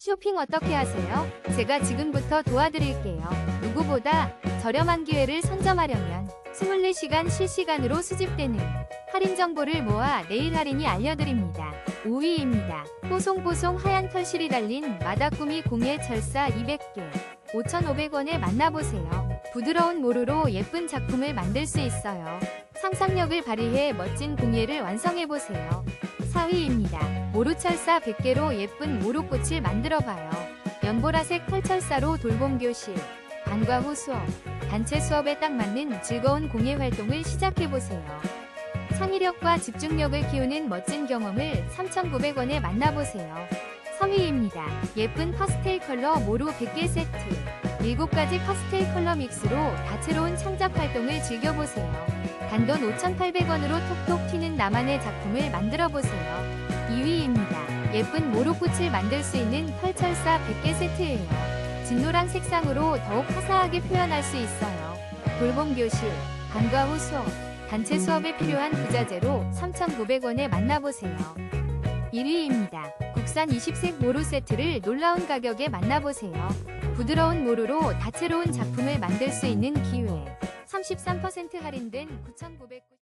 쇼핑 어떻게 하세요? 제가 지금부터 도와드릴게요. 누구보다 저렴한 기회를 선점하려면 24시간 실시간으로 수집되는 할인 정보를 모아 내일 할인이 알려드립니다. 5위입니다. 뽀송뽀송 하얀 털실이 달린 마다꾸미 공예 철사 200개. 5,500원에 만나보세요. 부드러운 모루로 예쁜 작품을 만들 수 있어요. 상상력을 발휘해 멋진 공예를 완성해보세요. 4위입니다. 모루철사 100개로 예쁜 모루꽃을 만들어봐요. 연보라색 털철사로 돌봄교실, 반과 후 수업, 단체 수업에 딱 맞는 즐거운 공예 활동을 시작해보세요. 창의력과 집중력을 키우는 멋진 경험을 3,900원에 만나보세요. 3위입니다. 예쁜 파스텔 컬러 모루 100개 세트. 7가지 파스텔 컬러 믹스로 다채로운 창작 활동을 즐겨보세요. 단돈 5,800원으로 톡톡 튀는 나만의 작품을 만들어보세요. 2위입니다. 예쁜 모루꽃을 만들 수 있는 펄철사 100개 세트예요. 진노랑 색상으로 더욱 화사하게 표현할 수 있어요. 돌봄 교실, 방과 후 수업, 단체 수업에 필요한 부자재로 3,900원에 만나보세요. 1위입니다. 국산 20색 모루 세트를 놀라운 가격에 만나보세요. 부드러운 모루로 다채로운 작품을 만들 수 있는 기회. 33% 할인된 9,990